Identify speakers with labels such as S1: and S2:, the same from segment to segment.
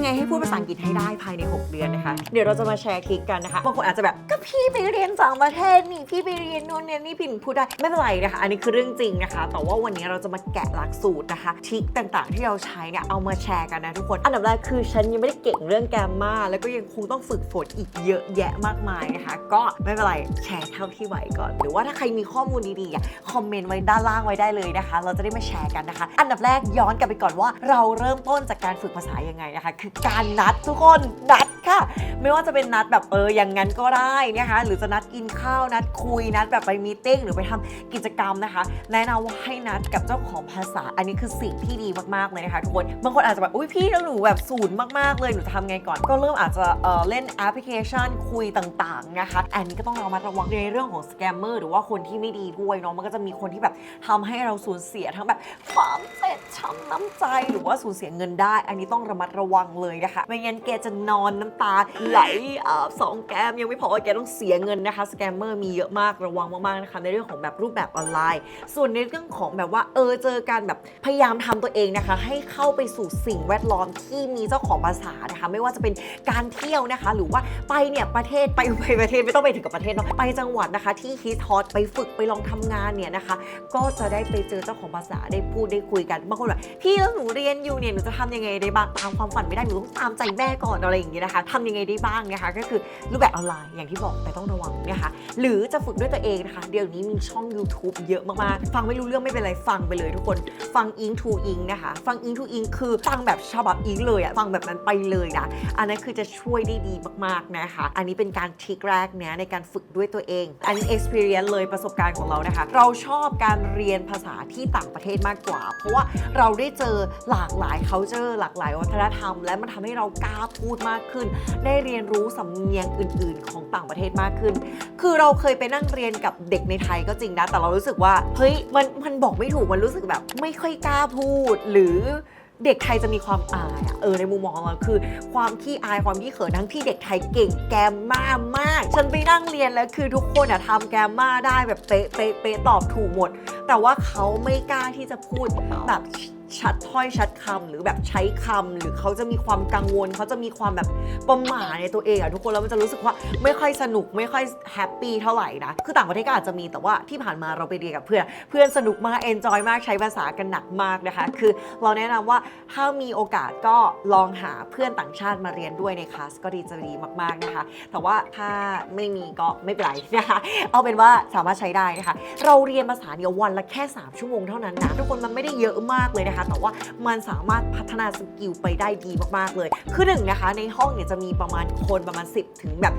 S1: ยังไงให้พูดภาษาอังกฤษให้ได้ภายใน 6 เดือนนะคะ เดี๋ยวเราจะมาแชร์ทริคกันนะคะบางคนอาจจะแบบก็พี่ไปเรียนต่างประเทศนี่พี่ไปเรียนโน่นเนี่ยนี่พี่พูดได้ไม่เป็นไรนะคะ อันนี้คือเรื่องจริงนะคะ แต่ว่าวันนี้เราจะมาแกะหลักสูตรนะคะทิคต่างๆ ที่เราใช้เนี่ยเอามาแชร์กันนะทุกคนอันดับแรกคือฉันยังไม่ได้เก่งเรื่องแกรมมาแล้วก็ยังคงต้องฝึกฝนอีกเยอะแยะมากมายนะคะก็ไม่เป็นไรแชร์เท่าที่ไหวก่อน หรือว่าถ้าใครมีข้อมูลดีๆคอมเมนต์ไว้ด้านล่างไว้ได้เลยนะคะ เราจะได้มาแชร์กันนะคะ อันดับแรกย้อนกลับไปก่อนว่าเราเริ่มต้นจากการฝึกภาษายังไงนะคะ คือการนัดทุกคนนัดค่ะ ไม่ว่าจะเป็นนัดแบบเอออย่างนั้นก็ได้นะคะหรือจะนัดกินข้าวนัดคุยนัดแบบไปมีติ้งหรือไปทำกิจกรรมนะคะแนะนำว่าให้นัดกับเจ้าของภาษา อันนี้คือสิ่งที่ดีมากๆเลยนะคะทุกคนบางคนอาจจะแบบอุ้ยพี่แล้วหนูแบบศูนย์มากๆเลยหนูจะทำไงก่อน ก็เริ่มอาจจะเออเล่นแอปพลิเคชันคุยต่างๆนะคะอันนี้ก็ต้องระมัดระวังในเรื่องของสแกมเมอร์หรือว่าคนที่ไม่ดีด้วยเนาะมันก็จะมีคนที่แบบทำให้เราสูญเสียทั้งแบบความเจ็บช้ำน้ำใจหรือว่าสูญเสียเงินได้ อันนี้ต้องระมัดระวังเลยนะคะไม่งั้นแกจะนอนน้ำตาไหลอสองแก้มยังไม่พอแกต้องเสียเงินนะคะสแกมเมอร์มีเยอะมากระวังมากๆนะคะในเรื่องของแบบรูปแบบออนไลน์ ส่วนในเรื่องของแบบว่าเออเจอการแบบพยายามทำตัวเองนะคะ ให้เข้าไปสู่สิ่งแวดล้อมที่มีเจ้าของภาษานะคะ ไม่ว่าจะเป็นการเที่ยวนะคะ หรือว่าไปเนี่ยประเทศไปไปประเทศไม่ต้องไปถึงกับประเทศเนาะไปจังหวัดนะคะ ที่ฮิตฮอตไปฝึกไปลองทำงานเนี่ยนะคะ ก็จะได้ไปเจอเจ้าของภาษาได้พูดได้คุยกันบางคนแบบพี่แล้วหนูเรียนอยู่เนี่ยหนูจะทำยังไงได้บ้างตามความฝันไม่ได้หนูต้องตามใจแม่ก่อนอะไรอย่างเงี้ยนะคะทำยังไงได้บ้างนะคะก็คือรูปแบบออนไลน์อย่างที่บอกแต่ต้องระวังนะคะหรือจะฝึกด้วยตัวเองนะคะ เดี๋ยวนี้มีช่อง YouTube เยอะมากๆ ฟังไม่รู้เรื่องไม่เป็นไรฟังไปเลยทุกคนฟังอิงทูอิงนะคะฟังอิงทูอิงคือฟังแบบฉบับอิงเลยอะฟังแบบนั้นไปเลยนะอันนั้นคือจะช่วยได้ดีมากๆนะคะ อันนี้เป็นการทริคแรกเนี้ยในการฝึกด้วยตัวเอง อันนี้ experience เลยประสบการณ์ของเรานะคะ เราชอบการเรียนภาษาที่ต่างประเทศมากกว่า เพราะว่าเราได้เจอหลากหลาย culture หลากหลายวัฒนธรรม และมันทำให้เรากล้าพูดมากขึ้นได้เรียนรู้สำเนียงอื่น ๆ ของต่างประเทศมากขึ้น คือเราเคยไปนั่งเรียนกับเด็กในไทยก็จริงนะ แต่เรารู้สึกว่า เฮ้ย มัน มันบอกไม่ถูก มันรู้สึกแบบ ไม่ค่อยกล้าพูด หรือเด็กไทยจะมีความอายอะเออในมุมมององเราคือ ความขี้อายความขี้เขินทั้งที่เด็กไทยเก่งแกมมากมาก ฉันไปนั่งเรียนแล้วคือทุกคนอะทำแกมมาได้แบบเป๊ะเป๊ะเป๊ะตอบถูกหมด แต่ว่าเขาไม่กล้าที่จะพูดแบบ ชัดถ้อยชัดคำหรือแบบใช้คำหรือเขาจะมีความกังวล เขาจะมีความแบบประหม่าในตัวเองอะทุกคนแล้วมันจะรู้สึกว่าไม่ค่อยสนุกไม่ค่อยแฮปปี้เท่าไหร่นะคือต่างประเทศก็อาจจะมีแต่ว่าที่ผ่านมาเราไปเรียนกับเพื่อนเพื่อนสนุกมากเอนจอยมากใช้ภาษากันหนักมากนะคะคือเราแนะนำว่าถ้ามีโอกาสก็ลองหาเพื่อนต่างชาติมาเรียนด้วยในคลาสก็ดีจะดีมากๆนะคะ แต่ว่าถ้าไม่มีก็ไม่เป็นไรนะคะ เอาเป็นว่าสามารถใช้ได้นะคะ เราเรียนภาษาเดียววันละแค่ 3 ชั่วโมงเท่านั้นนะทุกคนมันไม่ได้เยอะมากเลยนะคะแต่ว่ามันสามารถพัฒนาสกิลไปได้ดีมากๆเลย คือหนึ่งนะคะ ในห้องเนี่ยจะมีประมาณคนประมาณ 10 ถึงแบบ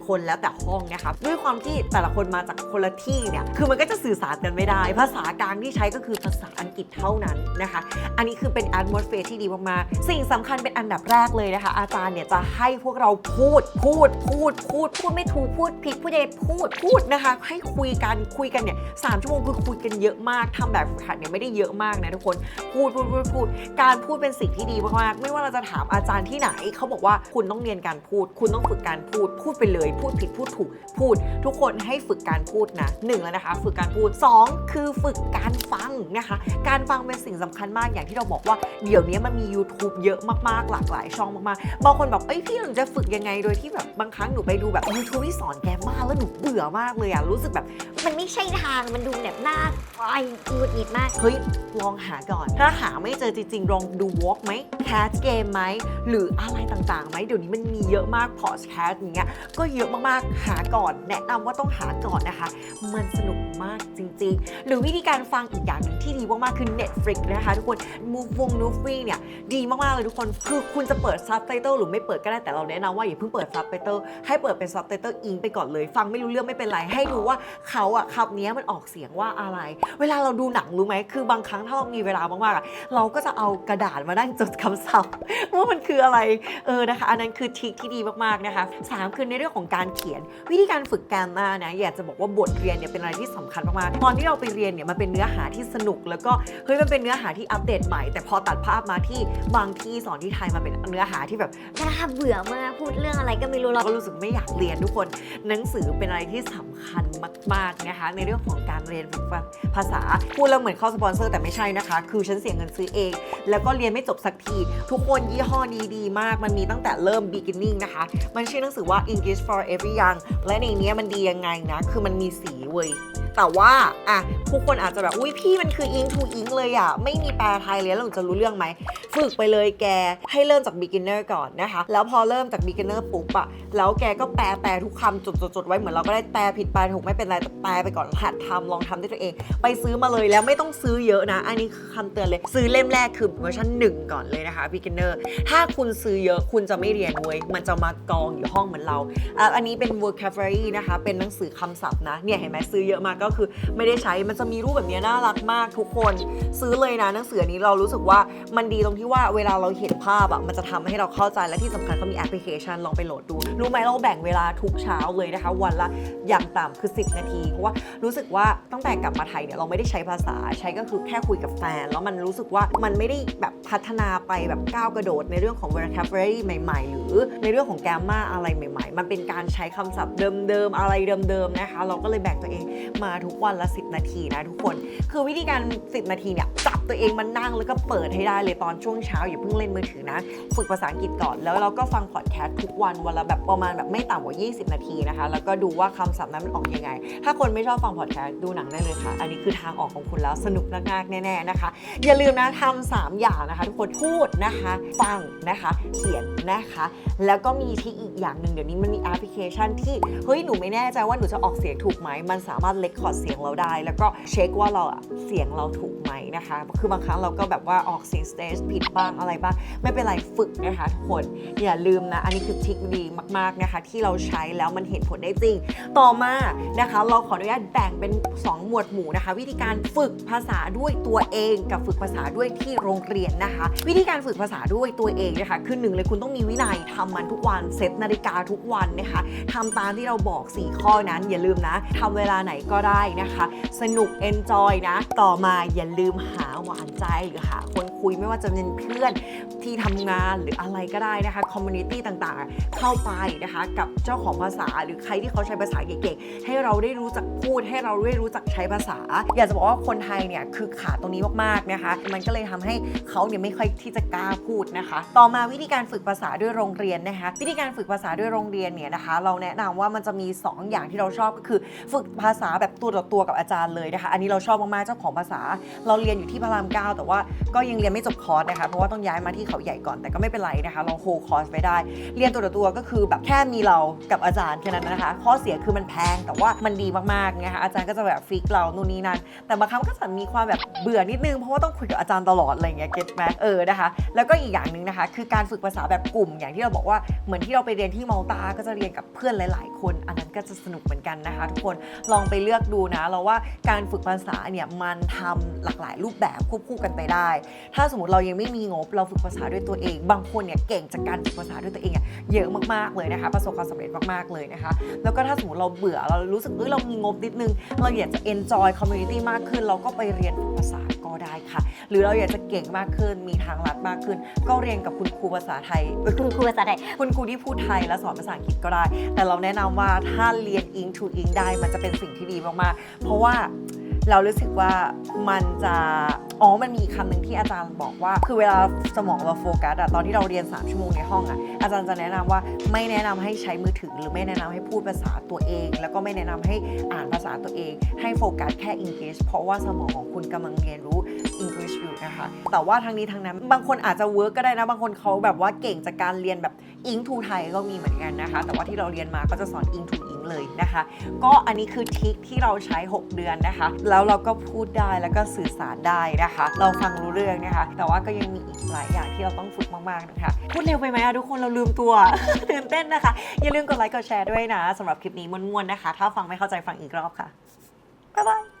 S1: 20 คนแล้วแต่ห้องนะคะ ด้วยความที่แต่ละคนมาจากคนละที่เนี่ย คือมันก็จะสื่อสารกันไม่ได้ ภาษากลางที่ใช้ก็คือภาษาอังกฤษเท่านั้นนะคะ อันนี้คือเป็น atmosphere ที่ดีมากๆ สิ่งสำคัญเป็นอันดับแรกเลยนะคะ อาจารย์เนี่ยจะให้พวกเราพูด พูด พูด พูด พูดไม่ถูก พูดผิด พูดยังไงพูด พูดนะคะ ให้คุยกัน คุยกันเนี่ยสามชั่วโมงคือคุยกันเยอะมากทำแบบฝึกหัดเนี่ยไม่ได้เยอะมากนะทุกคนพูดพูดพูดพูดการพูดเป็นสิ่งที่ดีมากๆไม่ว่าเราจะถามอาจารย์ที่ไหน เขาบอกว่าคุณต้องเรียนการพูด คุณต้องฝึกการพูด พูดไปเลย พูดผิดพูดถูกพูด ทุกคนให้ฝึกการพูดนะหนึ่งแล้วนะคะ ฝึกการพูดสองคือฝึกการฟังนะคะ การฟังเป็นสิ่งสำคัญมากอย่างที่เราบอกว่าเดี๋ยวนี้มันมี YouTube เยอะมากๆ หลากหลายช่องมากๆบางคนแบบเอ้ยพี่หนูจะฝึกยังไงโดยที่แบบบางครั้งหนูไปดูแบบ YouTube ที่สอนแกมมาแล้วหนูเบื่อมากเลยอะรู้สึกแบบ
S2: มันไม่ใช่ทางมันดูแบบหน้าไอ้หงุดหงิดมาก
S1: เฮ้ยลองหาก่อนถ้าถ้าหาไม่เจอจริงๆลองดูวอล์กไหมแคสเกมไหมหรืออะไรต่างๆไหมเดี๋ยวนี้มันมีเยอะมากพอดแคสอย่างเงี้ยก็เยอะมากๆหาก่อน แนะนำว่าต้องหาก่อนนะคะ มันสนุกมากจริง ๆ หรือวิธีการฟังอีกอย่างหนึ่งที่ดีมากๆคือ Netflix นะคะทุกคน Move วง n o f r e e เนี่ยดีมากๆเลยทุกคนคือคุณจะเปิดซับไตเติลหรือไม่เปิดก็ได้แต่เราแนะนำว่าอย่าเพิ่งเปิดซับไตเติลให้เปิดเป็นซับไตเติลอิงไปก่อนเลยฟังไม่รู้เรื่องไม่เป็นไรให้ดูว่าเขาอะคำนี้มันออกเสียงว่าอะไร เวลาเราดูหนังรู้ไหมคือบางครั้งถ้าเรามีเวลามากๆอะเราก็จะเอากระดาษมานั่งจดคำศัพท์ว่ามันคืออะไรเออนะคะ อันนั้นคือทิคที่ดีมากๆนะคะสามคือในเรื่องของการเขียน วิธีการฝึกแกมมานะอยากจะบอกว่าบทเรียนเนี่ยเป็นอะไรที่สำคัญมากๆตอนที่เราไปเรียนเนี่ยมันเป็นเนื้อหาที่สนุก แล้วก็เฮ้ยมันเป็นเนื้อหาที่อัปเดตใหม่ แต่พอตัดภาพมาที่บางที่สอนที่ไทยมาเป็นเนื้อหาที่แบบ
S2: น่าเบื่อมากพูดเรื่องอะไรก็ไม่รู้
S1: เราก็รู้สึกไม่อยากเรียนทุกคน หนังสือเป็นอะไรที่สำคัญมากๆนะคะในเรื่องของการเรียนฝึกภาษาพูดแล้วเหมือนเข้าสปอนเซอร์แต่ไม่ใช่นะคะ คือฉันฉันเสียเงินซื้อเอง แล้วก็เรียนไม่จบสักที ทุกคนยี่ห้อนี้ดีมาก มันมีตั้งแต่เริ่ม beginning นะคะ มันชื่อหนังสือว่า English for Every Young และในนี้มันดียังไงนะ คือมันมีสีเว้ยแต่ว่าอะผู้คนอาจจะแบบ อุ้ยพี่มันคือ ink to ink เลยอะไม่มีแปลไทยเลยแล้วหนูจะรู้เรื่องไหม ฝึกไปเลยแกให้เริ่มจาก beginner ก่อนนะคะ แล้วพอเริ่มจาก beginner ปุ๊บอะแล้วแกก็แปลแปลทุกคำจดจดจดไว้เหมือนเราก็ได้แปลผิดแปลถูกไม่เป็นไรแต่แปลไปก่อนหัดทำลองทำด้วยตัวเอง ไปซื้อมาเลยแล้วไม่ต้องซื้อเยอะนะ อันนี้คือคำเตือนเลย ซื้อเล่มแรกคือเวอร์ชัน1 ก่อนเลยนะคะ beginner ถ้าคุณซื้อเยอะคุณจะไม่เรียนเว้ยมันจะมากองอยู่ห้องเหมือนเรา อันนี้เป็น vocabulary นะคะ เป็นหนังสือคำศัพท์นะ เนี่ยเห็นไหมซื้อเยอะมากก็คือไม่ได้ใช้ มันจะมีรูปแบบนี้น่ารักมากทุกคน ซื้อเลยนะหนังสือนี้เรารู้สึกว่ามันดีตรงที่ว่าเวลาเราเห็นภาพอะมันจะทำให้เราเข้าใจและที่สำคัญเขามีแอปพลิเคชันลองไปโหลดดู รู้ไหมเราแบ่งเวลาทุกเช้าเลยนะคะ วันละอย่างต่ำคือ 10 นาที เพราะว่ารู้สึกว่าตั้งแต่กลับมาไทยเนี่ยเราไม่ได้ใช้ภาษาใช้ก็คือแค่คุยกับแฟนแล้วมันรู้สึกว่ามันไม่ได้แบบพัฒนาไปแบบก้าวกระโดดในเรื่องของ vocabulary ใหม่ๆ หรือในเรื่องของ grammar อะไรใหม่ ๆ มันเป็นการใช้คำศัพท์เดิมๆ อะไรเดิมๆ นะคะ เราก็เลยแบ่งตัวเองมาทุกวันละ 10 นาทีนะทุกคน คือวิธีการ 10 นาทีเนี่ยจับตัวเองมานั่งแล้วก็เปิดให้ได้เลยตอนช่วงเช้าอย่าเพิ่งเล่นมือถือนะ ฝึกภาษาอังกฤษก่อนแล้วเราก็ฟังพอดแคสต์ทุกวันวันละแบบประมาณแบบไม่ต่ำกว่า 20 นาทีนะคะ แล้วก็ดูว่าคำศัพท์นั้นมันออกยังไง ถ้าคนไม่ชอบฟังพอดแคสต์ดูหนังได้เลยค่ะ อันนี้คือทางออกของคุณแล้วสนุกมากๆแน่ๆนะคะอย่าลืมนะทำสามอย่างนะคะทุกคนพูดนะคะ ฟังนะคะ เขียนนะคะ แล้วก็มีที่อีกอย่างหนึ่งเดี๋ยวนี้มันมีแอปพลิเคชันที่เฮ้ยหนูไม่แน่ใจว่าหนูจะออกเสียงถูกไหมมันสามารถเลคคอร์ดเสียงเราได้ แล้วก็เช็คว่าเราเสียงเราถูก นะคะ คือบางครั้งเราก็แบบว่าออกเสียงสเตจผิดบ้างอะไรบ้าง ไม่เป็นไรฝึกนะคะทุกคน อย่าลืมนะ อันนี้คือทริคดีมากๆนะคะ ที่เราใช้แล้วมันเห็นผลได้จริง ต่อมานะคะ เราขออนุญาตแบ่งเป็น 2 หมวดหมู่นะคะ วิธีการฝึกภาษาด้วยตัวเองกับฝึกภาษาด้วยที่โรงเรียนนะคะ วิธีการฝึกภาษาด้วยตัวเองนะคะคือหนึ่งเลยคุณต้องมีวินัยทำมันทุกวันเซตนาฬิกาทุกวันนะคะทำตามที่เราบอก 4 ข้อนั้น อย่าลืมนะทำเวลาไหนก็ได้นะคะ สนุก enjoy นะ ต่อมาอย่าลืมหาหวานใจหรือหาคนคุยไม่ว่าจะเป็นเพื่อนที่ทำงานหรืออะไรก็ได้นะคะคอมมูนิตี้ต่างๆ เข้าไปนะคะ กับเจ้าของภาษาหรือใครที่เขาใช้ภาษาเก่งๆ ให้เราได้รู้จักพูด ให้เราได้รู้จักใช้ภาษา อยากจะบอกว่าคนไทยเนี่ยคือขาดตรงนี้มากๆนะคะ มันก็เลยทำให้เขาเนี่ยไม่ค่อยที่จะกล้าพูดนะคะ ต่อมาวิธีการฝึกภาษาด้วยโรงเรียนนะคะ วิธีการฝึกภาษาด้วยโรงเรียนเนี่ยนะคะ เราแนะนำว่ามันจะมี 2 อย่างที่เราชอบก็คือ ฝึกภาษาแบบตัวต่อตัวกับอาจารย์เลยนะคะ อันนี้เราชอบมากๆเจ้าของภาษาเราเรียนอยู่ที่พระรามเก้าแต่ว่าก็ยังเรียนไม่จบคอร์สนะคะเพราะว่าต้องย้ายมาที่เขาใหญ่ก่อนแต่ก็ไม่เป็นไรนะคะเราโฮคอร์สไปได้ เรียนตัวต่อตัวก็คือแบบแค่มีเรากับอาจารย์แค่นั้นนะคะ ข้อเสียคือมันแพงแต่ว่ามันดีมากๆนะคะอาจารย์ก็จะแบบฟิกเรานู่นนี่นั่นแต่บางครั้งก็จะมีความแบบเบื่อนิดนึงเพราะว่าต้องคุยกับอาจารย์ตลอดอะไรเงี้ยเก็ตไหมเออนะคะ แล้วก็อีกอย่างหนึ่งนะคะ คือการฝึกภาษาแบบกลุ่ม อย่างที่เราบอกว่าเหมือนที่เราไปเรียนที่มาลตาก็จะเรียนกับเพื่อนหลาย ๆ คน อันนั้นก็จะสนุกเหมือนกันนะคะ ทุกคนลองไปเลือกดูนะเราว่าการฝึกภาษาเนี่ยมันทำหลากหลายรูปแบบควบคู่กันไปได้ ถ้าสมมติเรายังไม่มีงบเราฝึกภาษาด้วยตัวเอง บางคนเนี่ยเก่งจากการฝึกภาษาด้วยตัวเองอะเยอะมากๆเลยนะคะ ประสบความสำเร็จมากๆเลยนะคะ แล้วก็ถ้าสมมติเราเบื่อเรารู้สึกเอ้ยเรามีงบนิดนึง เราอยากจะ enjoy community มากขึ้น เราก็ไปเรียนฝึกภาษาก็ได้ค่ะ หรือเราอยากจะเก่งมากขึ้น มีทางลัดมากขึ้น ก็เรียนกับคุณครูภาษาไทยเอ้ย
S2: คุณครูภาษาไทย
S1: คุณครูที่พูดไทยและสอนภาษาอังกฤษก็ได้ แต่เราแนะนำว่าถ้าเรียน ink to ink ได้มันจะเป็นสิ่งที่ดีมากๆ เพราะว่า เรารู้สึกว่ามันจะอ๋อ มันมีคำหนึ่งที่อาจารย์บอกว่า คือเวลาสมองเราโฟกัสอะตอนที่เราเรียน 3 ชั่วโมงในห้องอะอาจารย์จะแนะนำว่าไม่แนะนำให้ใช้มือถือ หรือไม่แนะนำให้พูดภาษาตัวเอง แล้วก็ไม่แนะนำให้อ่านภาษาตัวเอง ให้โฟกัสแค่ English เพราะว่าสมองของคุณกำลังเรียนรู้ English อยู่นะคะ แต่ว่าทั้งนี้ทั้งนั้น บางคนอาจจะเวิร์กก็ได้นะ บางคนเขาแบบว่าเก่งจากการเรียนแบบ Ink to ไทยก็มีเหมือนกันนะคะ แต่ว่าที่เราเรียนมาก็จะสอน Ink to Ink เลยนะคะ ก็อันนี้คือทิคที่เราใช้ 6 เดือนนะคะ แล้วเราก็พูดได้แล้วก็สื่อสารได้นะนะคะ เราฟังรู้เรื่องนะคะ แต่ว่าก็ยังมีอีกหลายอย่างที่เราต้องฝึกมากๆนะคะ พูดเร็วไปไหมอะทุกคนเราลืมตัว ตื่นเต้นนะคะ อย่าลืมกดไลค์กดแชร์ด้วยนะสำหรับคลิปนี้ม้วนๆนะคะ ถ้าฟังไม่เข้าใจฟังอีกรอบค่ะบ๊ายบาย